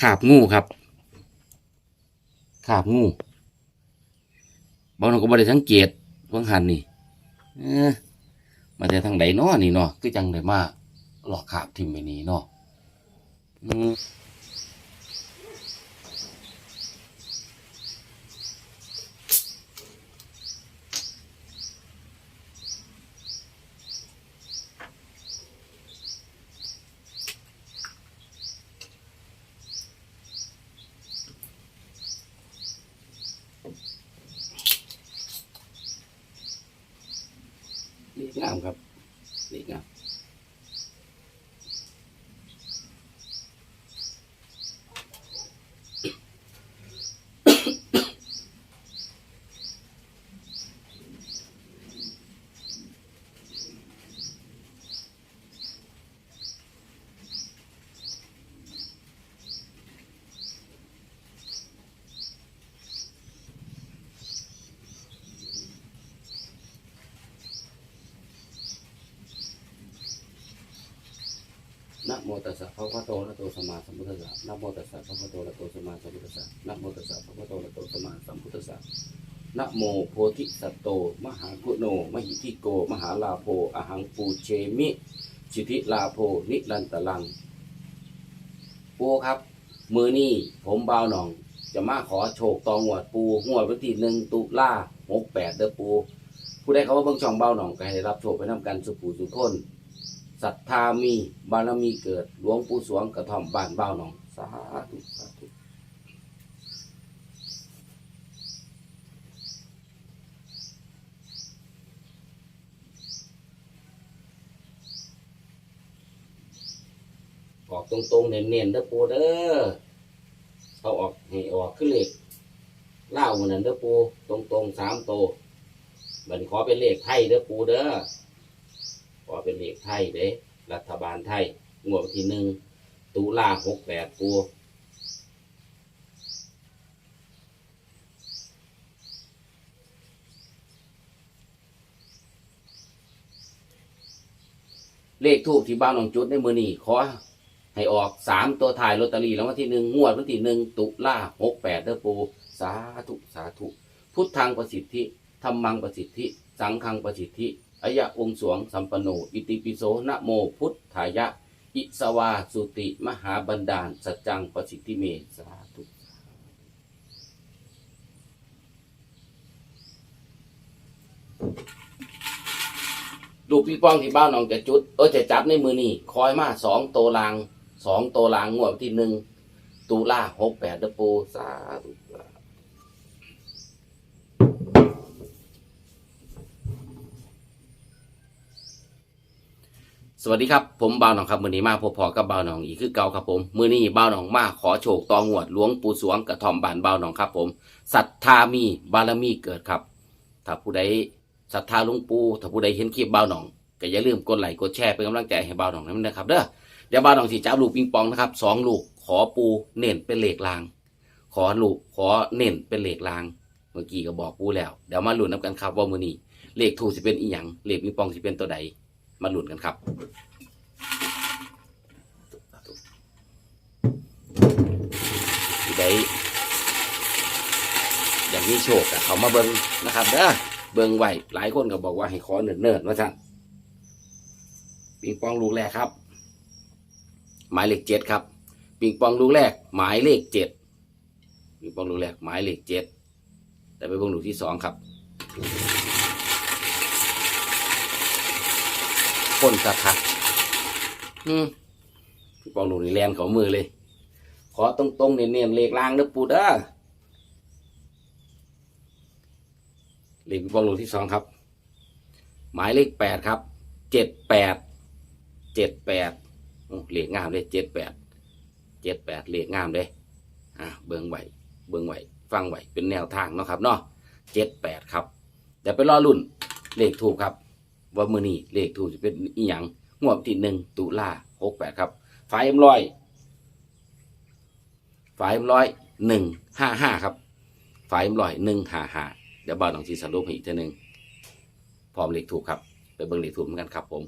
ขาบงูครับขาบงูบางคนก็บ่ได้สังเกตเพิ่งหันนี่มาแต่ทางใดเนาะนี่เนาะก็จังได้มากหลอกขาบทิมไปนี่เนาะ เล็กงามครับเล็กงาม นะโมตัสสะภะคะวะโตอะระโตสมมาสัมพุทธัสสะนะโมตัสสะภะคะวะโตอะระโตสมมาสัมพุทธัสสะนะโมตัสสะภะคะวะโตอะระโตสมมาสัมพุทธัสสะนะโมโพธิสัตโต มหากุโน มหิทิโก มหาลาโภอหังปูเชมิสิทธิลาโภนิรันตลังปูครับ มือนี่ผมเบาหน่อง จะมาขอโชคตองหวดปูงวดวันที่หนึ่งตุลาหกแปดเด้อปู ผู้ใดเขาว่าเบิ่งช่องเบาหน่องก็ให้รับโชคไปนำกันสุปูสุขคน ศรัทธามีบารมีเกิดหลวงปู่สวงกระท่อมบ้านเบ้าหนอง สาธุสาธุออกตรงๆเน้นๆเด้อปูเด้อเอาออกให้ออกขึ้นเลขเล่ามันนั้นเด้อปูตรงๆสามโตวบันขอเป็นเลขไทยเด้อปูเด้อ ขอเป็นเลขไทยเด้ รัฐบาลไทย งวดวันที่หนึ่งตุลาหกแปดปูเลขทูบที่บ้านหนองจุดในมือนี้ขอให้ออกสามตัวถ่ายลอตเตอรี่แล้ววันที่หนึ่งงวดวันที่หนึ่งตุลาหกแปดเด้อปูสาธุสาธุ พุทธังประสิทธิธรรมังประสิทธิ สังฆังประสิทธิ ยะองสวงสัมปนโน อิติปิโสนะโมพุทธายะ อิสวาสุติมหาบันดาล สัจจังปสิทธิเมสาธุลูกพี่ป้องที่บ้านน้องจะจุด เออจะจับในมือนี่คอยมาสองโตลางสองโตลางงวดที่หนึ่งตุลาหกแปดเดปูสาธุ สวัสดีครับ ผมบ่าวหนองครับมือนี้มาพบพอกับบ่าวหนองอีกคือเก่าครับผมมือนี้บ่าวหนองมาขอโชคตองวดหลวงปู่สวงกระทอมบานบ่าวหนองครับผมศรัทธามีบารมีเกิดครับ ถ้าผู้ใดศรัทธาหลวงปู่ถ้าผู้ใดเห็นคลิปบ่าวหนองก็อย่าลืมกดไลค์กดแชร์เป็นกำลังใจให้บ่าวหนองนั้นนะครับเด้อเดี๋ยวบ่าวหนองสิจับลูกปิงปองนะครับสองลูกขอปูเน้นเป็นเหล็กลาง ขอลูกขอเน้นเป็นเหล็กลาง เมื่อกี้ก็บอกปูแล้วเดี๋ยวมาลุ้นนับกันครับว่ามือนี้เลขถูกสิเป็นอีหยังเหลขปิงปองสิเป็นตัวใด มาหลุนกันครับทีได้อย่างนี้โชคกับเขามาเบิงนะครับเด้อเบิงไหวหลายคนก็บอกว่าให้ขอเนิ่นๆว่าท่านปิงปองลูกแรกครับ หมายเลขเจ็ดครับ ปิงปองลูกแรก หมายเลขเจ็ดปิงปองลูกแรกหมายเลขเจ็ดแต่ไปเบิ่งลูกที่สองครับ คนสักคักอืมปิงปองลูนี่แลนเขามือเลย ขอตรงๆเนียนๆเลขล่างเด้อปูเด้อเลขปิงปองลูที่สองครับ หมายเลขแปดครับ เจ็ดแปด เจ็ดแปดเลขงามเลยเจ็ดแปด เจ็ดแปดเลขงามเลยอะเบิ่งไหวเบิ่งไหวฟังไหวเป็นแนวทางเนาะครับเนาะเจ็ดแปดครับเดี๋ยวไปรอรุ่นเลขถูกครับ ว่ามือนี้เลขถูกจะเป็นอีหยังงวดวันที่หนึ่งตุลาหกแปดครับไฟเอ็มร้อยฝายร้อยหนึ่งห้าห้าครับฝายร้อยหนึ่งห้าห้าเดี๋ยวบ้านหนองชีสรุปให้อีกท่านึงพร้อมเลขถูกครับ ไปเบิ่งเลขถูกเหมือนกันครับผม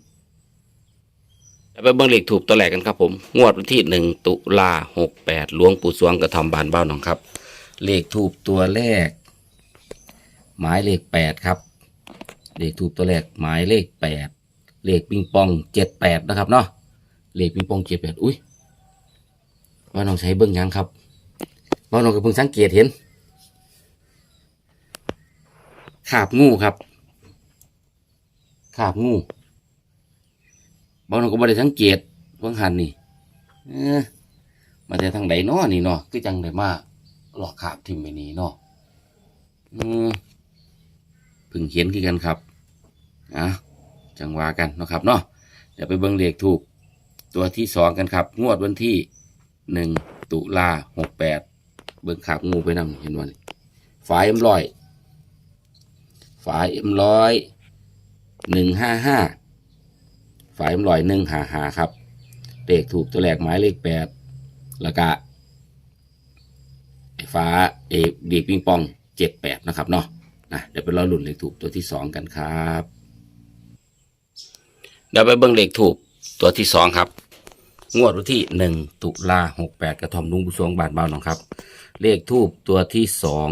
ไปเบิ่งเลขถูกตัวแรกกันครับผม งวดวันที่หนึ่งตุลาหกแปดหลวงปู่สวงกระทำบานบ้านหนองครับ เลขถูกตัวแรก หมายเลขแปดครับ เลขถูกตัวแรกหมายเลขแปดเลขปิงปองเจ็ดแปดนะครับเนาะเลขปิงปองเจ็ดแปดอุ้ยว่าน้องใช้เบิ้งยังครับว่าน้องก็เพิ่งสังเกตเห็นขาบงูครับขาบงูบางคนก็ไม่ได้สังเกตเพิ่งหันนี่มาแต่ทางไหนเนาะนี่เนาะก็จังได้มาหลอกขาบทิมไปนี่เนาะอืมเพิ่งเห็นกันครับ อะจังหว่ากันนะครับเนาะเดี๋ยวไปเบิ่งเลขถูกตัวที่สองกันครับ งวดวันที่หนึ่งตุลาหกแปดเบิ่งขาบงูไปนำเห็นวันฝายเอ็มร้อยฝายเอ็มร้อยหนึ่งห้าห้าฝายลอยหนึ่งหาหาครับเลขถูกตัวแรกหมายเลขแปดแล้วก็ไอ้ฟ้าเอดีปิงปองเจ็ดแปดนะครับเนาะนะเดี๋ยวไปรอลุ่นเลขถูกตัวที่สองกันครับ เดี๋ยวไปเบิ้งเลขถูกตัวที่สองครับ งวดวันที่หนึ่งตุลาหกแปดกระทอมลุงผู้สวงบาทเบาหนองครับ เลขทูบตัวที่สอง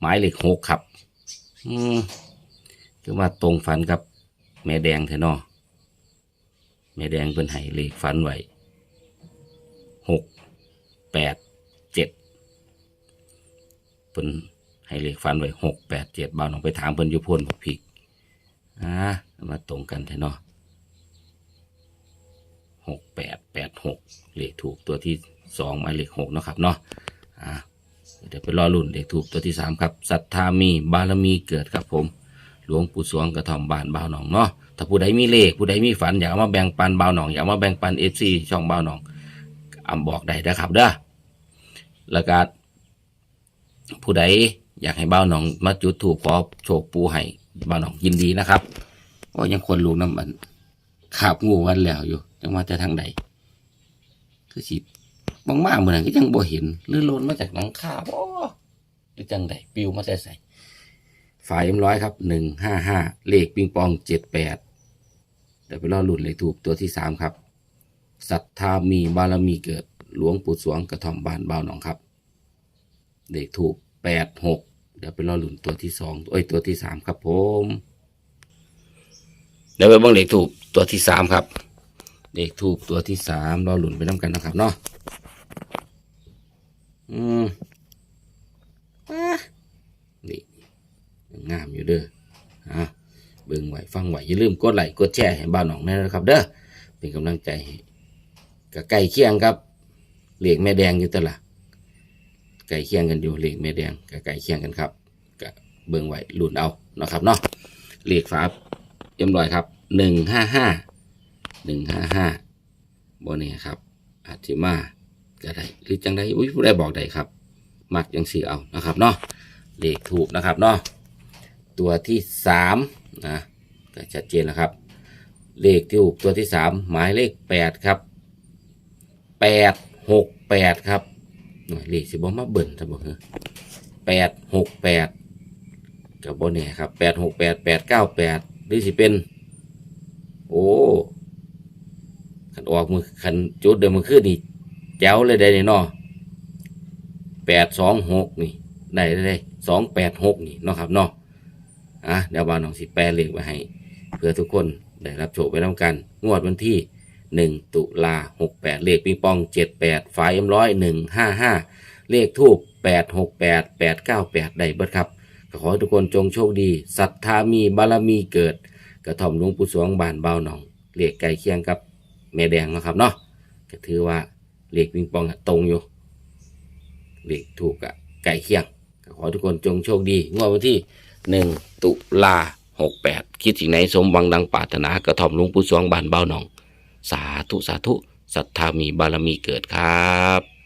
หมายเลขหกครับ อืมคือว่าตรงฝันกับแม่แดงเถอะเนาะแม่แดงเป็นไห้เลขฟันไว้หกแปดเจ็ดเป็นไห้เลขฟันไว้หกแปดเจ็ดบาวน้องไปถามเพิ่นอยุพ่นบอกผิกอ่า มาตรงกันแท้เนาะหกแปดแปดหกเลขถูกตัวที่สองหมายเลขหกเนาะครับเนาะอ่าเดี๋ยวไปรอรุ่นเลขถูกตัวที่สามครับศรัทธามีบารมีเกิดครับผม หลวงปู่สวงกระทอมบานบ่าวหนองเนาะถ้าผู้ใดมีเลขผู้ใดมีฝันอยากเอามาแบ่งปันบ่าวหนองอยากเอามาแบ่งปันเอฟซีช่องบ่าวหนองอำบอกได้นะครับเด้อแล้วก็ผู้ใดอยากให้บ่าวหนองมาจุดถูกขอโชคปูให้บ่าวหนองยินดีนะครับ ก็ยังควรรู้น้ำมันขาบงูวันแล้วอยู่จังว่าจะทางใดคือสิบางมากเหมือนกันก็ยังบ่เห็นหรือหล่นมาจากหลังคาบ่หรือจังใดปิวมาแต่ใส่ฝ่ายเอ็มร้อยครับหนึ่งห้าห้าเลขปิงปองเจ็ดแปดเดี๋ยวไปรอหลุดเลขถูกตัวที่สามครับศรัทธามีบารมีเกิดหลวงปู่สวงกระท่อมบ้านบ่าวหนองครับเลขถูกแปดหกเดี๋ยวไปรอหลุนตัวที่สองเอ้ยตัวที่สามครับผม เดี๋ยวไปเบิ่งเลขถูกตัวที่สามครับเลขถูกตัวที่สามรอหลุนไปน้ำกันนะครับเนาะอืมนี่งามอยู่เด้ออะเบิ่งไหวฟังไหวอย่าลืมกดไลค์กดแชร์ให้บ้านหนองแน่นะครับ เด้อเป็นกำลังใจกับไก่เคียงครับเหล็กแม่แดงอยู่ตวละไก่เคียงกันอยู่เหล็กแม่แดงกับไก่เคียงกันครับกับเบิ่งไหวหลุนเอานะครับเนาะเหล็กฝา เอ็มรอยครับหนึ่งห้าห้าหนึ่งห้าห้าบนนี้ครับอาจจะมาก็ได้หรือจังได้อุ้ยผู้ใดบอกได้ครับ มักยังสีเอานะครับเนาะเลขถูกนะครับเนาะตัวที่สามนะก็ชัดเจนแล้วครับ เลขที่ถูกตัวที่สามหมายเลขแปดครับแปดหกแปดครับหน่วยเลขสิบอมาเบิ่นท่านบอกเหรอแปดหกแปดกับบนเนี่ยครับแปดหกแปดแปดเก้าแปด หรือสิเป็น โอ้ขันออกมือขันจุดเดิมมือขึ้นนี่แจ๋วเลยได้เนี่ยเนาะแปดสองหกนี่ ได้ได้สองแปดหกนี่เนาะครับเนาะอะเดี๋ยวบานน้องสิแปลเลขไว้ให้ เพื่อทุกคนได้รับโชคไปน้ำกัน งวดวันที่หนึ่งตุลาหกแปดเลขปิงปองเจ็ดแปดฝายเอ็มร้อยหนึ่งห้าห้าเลขทูบแปดหกแปดแปดเก้าแปดได้เบิดครับ ขอให้ทุกคนจงโชคดีศรัทธามีบารมีเกิด กระถ่อมหลวงปู่สวงบานเบาหนองเลขไก่เคียงกับแม่แดงนะครับเนาะก็ถือว่าเลขปิงปองตรงอยู่เลขถูกอะไก่เคียงขอทุกคนจงโชคดีงวดวันที่หนึ่งตุลาหกแปดคิดสิ่งไหนสมหวังดังปรารถนากระถ่อมหลวงปู่สวงบานเบาหนอง สาธุสาธุศรัทธามีบารมีเกิดครับ